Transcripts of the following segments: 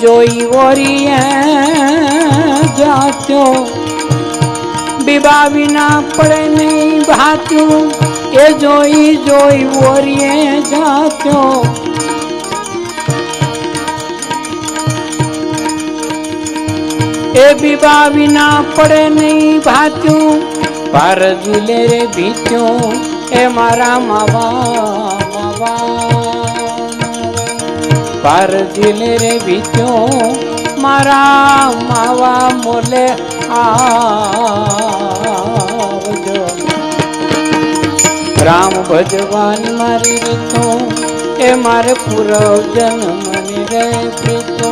જોઈ ઓરીએ જાત્યો. બીબા વિના પડે નહીં ભાત્યું. એ જોઈ જોઈ ઓરીએ જાત્યો. એ બીબા વિના પડે નહીં ભાત્યું. પાર ઝૂલે રે ભીત્યો એ મારા માવા માવા. પાર ઝીલે રે ભીત્યું મારા માવા મોલે આવજો. રામ ભજવાન મારી રીતો, એ મારે પૂરવ જન્મની રે પ્રીતો.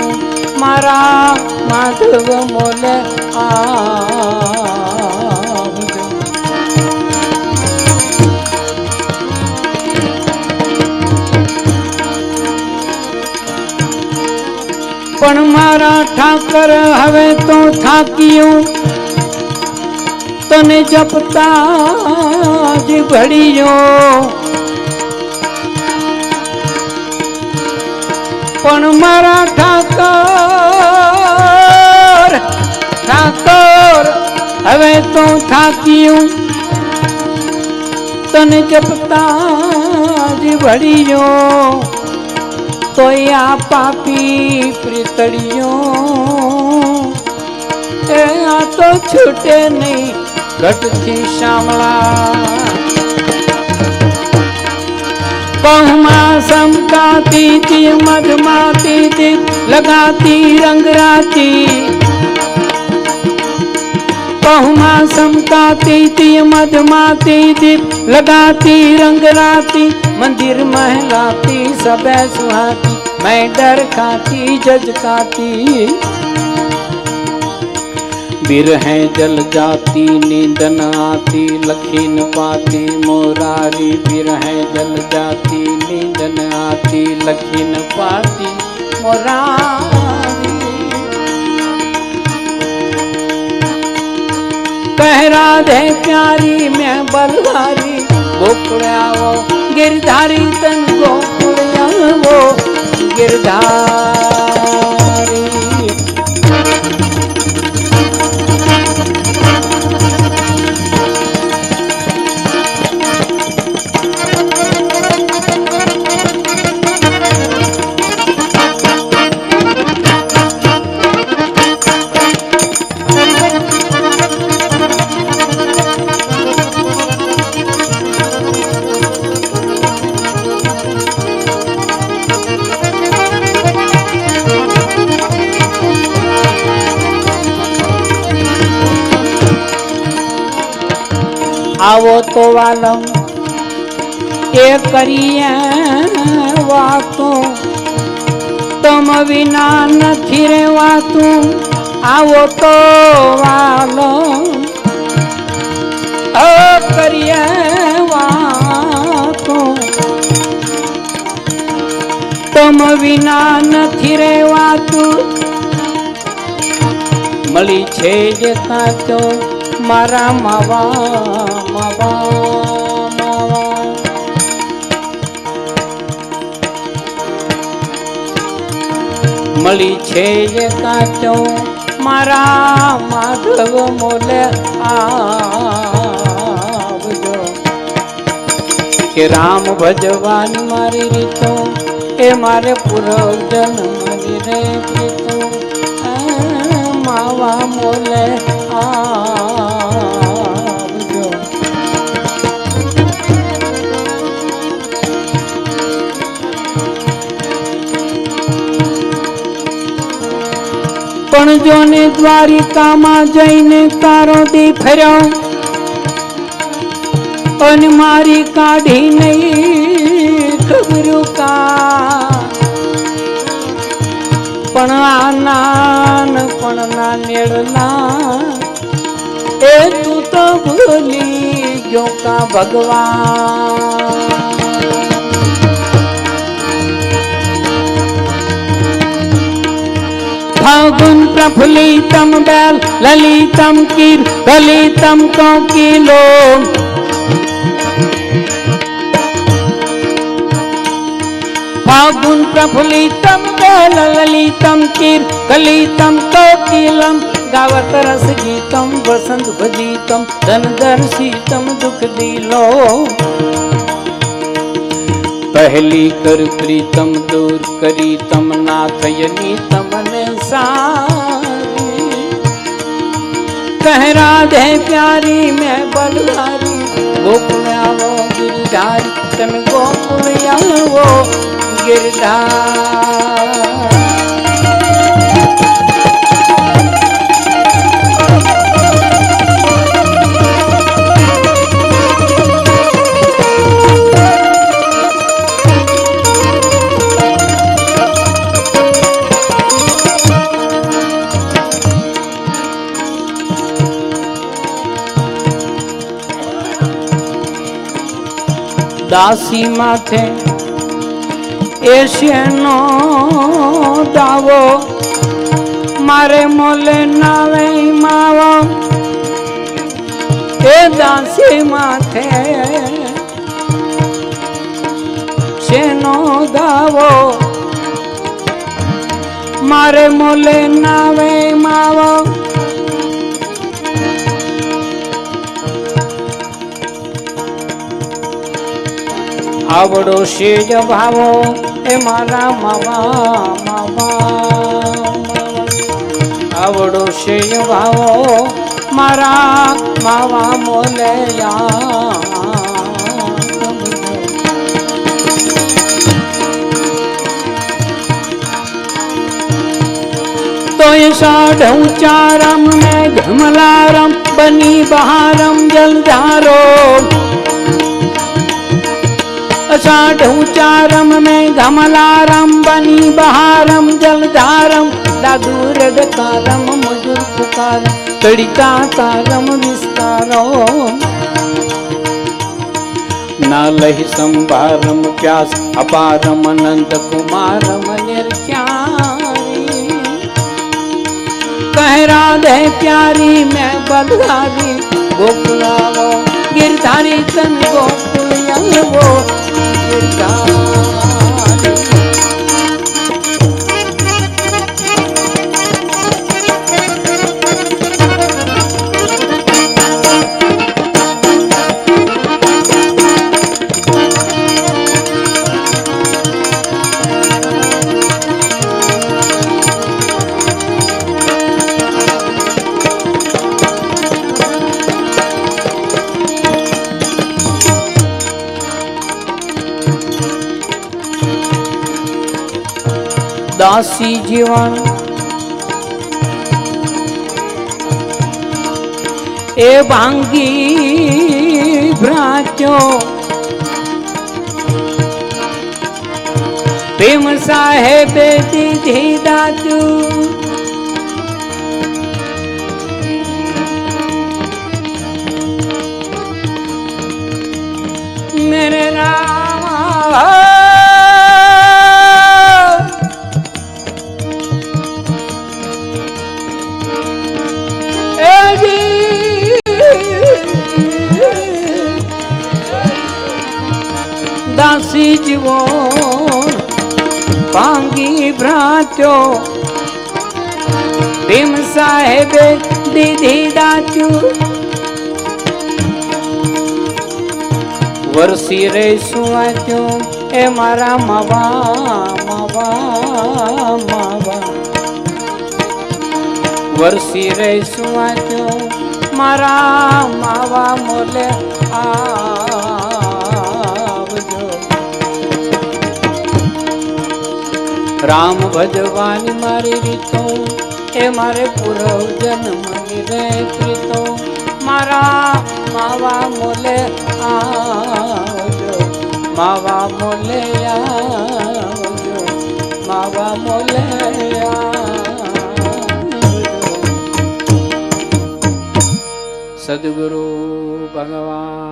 મારા માધવ મોલે આવજો પણ મારા ઠાકર હવે તો થાક્યું. તને જપતા જ ભળ્યો પણ મારા ઠાકર ઠાકર હવે તો થાક્યું. તને જપતા જ ભળ્યો तो या पापी प्रीतड़ियों। तो छूटे नहीं कटती श्यामला बहुमा समकाती थी मधमाती थी, लगाती रंगराती बहुमा समकाती थी मधमाती थी, लगाती रंगराती मंदिर महलाती सब सुहाती। मैं डर खाती, जज खाती। बिरहे जल जाती, नींदन आती, लखीन पाती, मोरारी। बिरहे जल जाती, नींदन आती, लखीन पाती, मोरारी। कह राधे प्यारी, मैं बलवारी। ગોકુળ આવો ગિરધારી તન ગોકુળ આવો ગિરધાર આવો તો વાલમ. એ કરીએ વાતો. તમ વિના નથી રેવાતું. આવો તો વાલમ. કરીએ વાતો. તમ વિના નથી રેવાતું. મળી છે જે કાચો મારા માવા માવા મળી છે જે કાચો મારા માધવ મોલે આવજો. કે રામ ભજવાન મારી રીતો, એ મારે પૂરવ મારી રે પ્રીતો માવા મોલે આવજો. પણ જોને દ્વારિકામાં જઈને તારો દી ફર્યો. અને મારી કાઢી નહીં ખબર કા. પણ આ નાન પણ ના નેડલા એ તું તો ભૂલી ગયો કા ભગવાન फागुन प्रफुल्लितम बैल ललितम कीर गलितम कोकिलो गुण प्रफुल्लितम ललितम कलितम कोकिलम गावत रस गीतम, बसंत भजितम, धन दर्शितम दुख दिलो। पहली कर प्रीतम, दूर करी तम नाथ यनी तमने कह राधे प्यारी, मैं बलहारी गोप में आवो गिरधारी तन गोप में आवो ગિરધાર દાસી માથે એશિયનો દાવો. મારે મોલે નાવે માવો. એ દાસી માથે શેનો દાવો? મારે મોલે નાવે માવો. આવડો શેજ ભાવો, એ મારા મામા મામા. આવડો શેજ ભાવો, મારા મામા મોલયા તોય સાઢ ઉચારમ ને ઘમલારમ બની બહારમ જલધારો. अषाढ़ उचारम में घमलारम बनी बहारम जलधारम दादूर डकारम मजुर पुकार तड़िका तारम विस्तारो। नालहि संभारम, प्यास अपारम अनंत कुमारम निर्चारी कह राधे प्यारी, मैं बलहारी गोकुलावो, गिरधारी तन गोकुल वो કરતા. દાસી જીવન. એ ભાંગી ભ્રાચો પ્રેમ સાહેબે દીધી દાદુ. મેરે રામા ભીમ સાહેબે દીધી દાત્યું વરસી રે સુવાત્યું એ મારા માવા માવા માવા. વરસી રે સુવાત્યું મારા માવા મોલે આવજો. રામ ભજવાની મારી રીતો એ મારે પૂરવ જન્મ રે પ્રીતો મારા માવા મોલે આવજો. માવા મોલે આવજો. માવા મોલે સદગુરુ ભગવાન